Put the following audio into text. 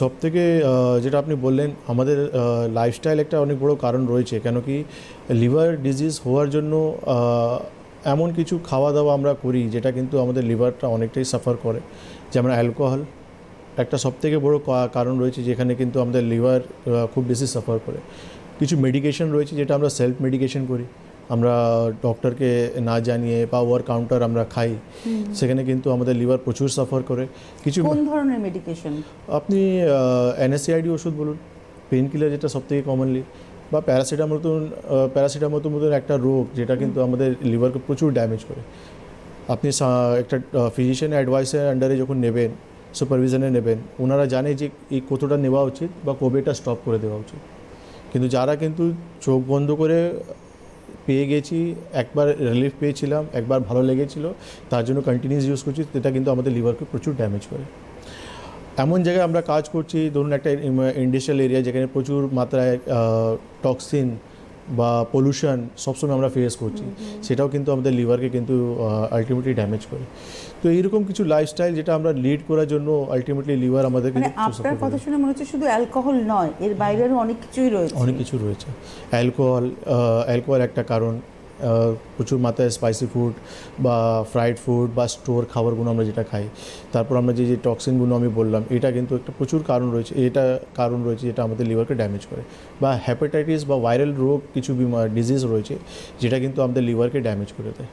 সব থেকে যেটা আপনি বললেন, আমাদের লাইফস্টাইল একটা অনেক বড় কারণ রয়েছে কেন কি লিভার ডিজিজ হওয়ার জন্য এমন কিছু খাওয়া দাওয়া আমরা করি, যেটা কিন্তু আমাদের লিভারটা অনেকটাই সাফার করে। যেমন অ্যালকোহল একটা সব থেকে বড় কারণ রয়েছে, যেখানে কিন্তু আমাদের লিভার খুব বেশি সাফার করে। কিছু মেডিকেশন রয়েছে, যেটা আমরা সেলফ মেডিকেশন করি। আমরা ডক্টরকে না জানিয়ে বা ওভার কাউন্টার আমরা খাই সেখানে কিন্তু আমাদের লিভার প্রচুর সাফার করে। কিছু কোন ধরনের মেডিকেশন আপনি এনএসএআইডি ওষুধ বলুন পেন কিলার যেটা সবথেকে কমনলি বা প্যারাসিটামল মতন প্যারাসিটামল মতন একটা রোগ যেটা কিন্তু আমাদের লিভারকে প্রচুর ড্যামেজ করে। আপনি একটা ফিজিশিয়ান অ্যাডভাইসের আন্ডারে যখন নেবেন সুপারভিশনে নেবেন ওনারা জানে যে এই কতটা নেওয়া উচিত বা কবেটা স্টপ করে দেওয়া উচিত। কিন্তু যারা কিন্তু চোখ বন্ধ করে পেয়ে গেছি, একবার রিলিফ পেয়েছিলাম, একবার ভালো লেগেছিল, তার জন্য কন্টিনিউস ইউজ করছি সেটা কিন্তু আমাদের লিভারকে প্রচুর ড্যামেজ করে। এমন জায়গায় আমরা কাজ করছি, ধরুন একটা ইন্ডাস্ট্রিয়াল এরিয়া যেখানে প্রচুর মাত্রায় টক্সিন বা পলিউশন সবসময় আমরা ফেস করছি সেটাও কিন্তু আমাদের লিভারকে কিন্তু আলটিমেটলি ড্যামেজ করে। তো এইরকম কিছু লাইফস্টাইল যেটা আমরা লিড করার জন্য আলটিমেটলি লিভার আমাদের আপনার কথা শুনে মনে হচ্ছে শুধু অ্যালকোহল নয় এর বাইরে অনেক কিছুই রয়েছে। অনেক কিছু রয়েছে। অ্যালকোহল অ্যালকোহল একটা কারণ প্রচুর মাত্রায় স্পাইসি ফুড বা ফ্রাইড ফুড বা স্টোর খাবারগুলো আমরা যেটা খাই। তারপর আমরা যে যে টক্সিনগুলো আমি বললাম, এটা কিন্তু একটা প্রচুর কারণ রয়েছে, এটা কারণ রয়েছে যেটা আমাদের লিভারকে ড্যামেজ করে। বা হ্যাপাটাইটিস বা ভাইরাল রোগ কিছু ডিজিজ রয়েছে, যেটা কিন্তু আমাদের লিভারকে ড্যামেজ করে দেয়।